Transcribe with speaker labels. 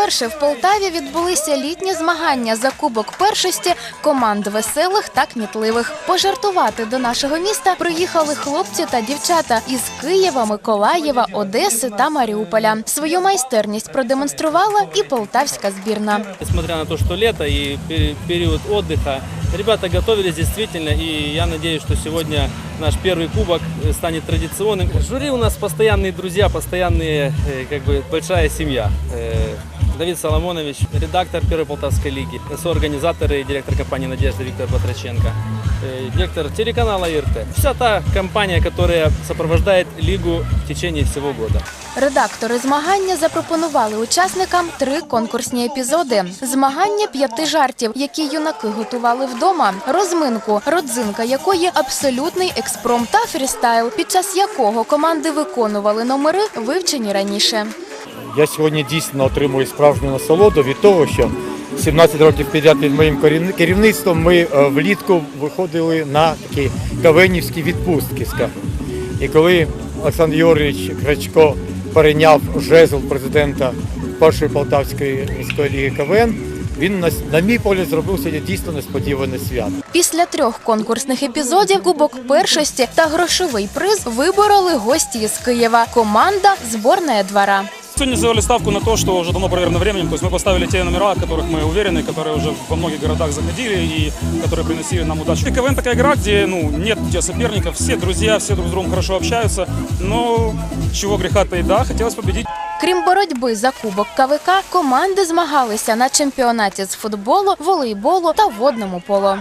Speaker 1: Вперше в Полтаві відбулися літні змагання за кубок першості команд веселих та кмітливих. Пожартувати до нашого міста приїхали хлопці та дівчата із Києва, Миколаєва, Одеси та Маріуполя. Свою майстерність продемонструвала і полтавська збірна.
Speaker 2: Несмотря на то, что лето и пе- период отдыха, ребята готовились действительно, и я надеюсь, что сегодня наш первый кубок э, станет традиционным. Жюри у нас постоянные друзья, постоянные, э, как бы, большая семья. Давид Соломонович, редактор Первой Полтавской лиги, соорганизатор и директор компании «Надежда» Виктор Батраченко, э, директор телеканала ИРТ. Вся та компания, которая сопровождает лигу в течение всего года.
Speaker 1: Редактори змагання запропонували учасникам три конкурсні епізоди: змагання п'яти жартів, які юнаки готували вдома, розминку, родзинка якої абсолютний експромт та фрістайл, під час якого команди виконували номери, вивчені раніше.
Speaker 3: Я сьогодні дійсно отримую справжню насолоду від того, що 17 років підряд під моїм керівни- керівництвом ми е, влітку виходили на такі кавенівські відпустки. скажімо. І коли Олександр Юрійович Крачко перейняв жезл президента першої Полтавської міської ліги КВН, він на, на мій погляд зробив сьогодні дійсно несподіване свято.
Speaker 1: Після трьох конкурсних епізодів кубок першості та грошовий приз вибороли гості із Києва. Команда зборна двора.
Speaker 4: Сегодня сделали ставку на то, что уже давно проверено временем. То есть мы поставили те номера, о которых мы уверены, которые уже во многих городах заходили и которые приносили нам удачу. И КВН такая игра, где ну, нет у тебя соперников, все друзья, все друг с другом хорошо общаются. Но чего греха таить, да, хотелось победить.
Speaker 1: Крім боротьби за кубок КВК, команди змагалися на чемпіонаті з футболу, волейболу та водному поло.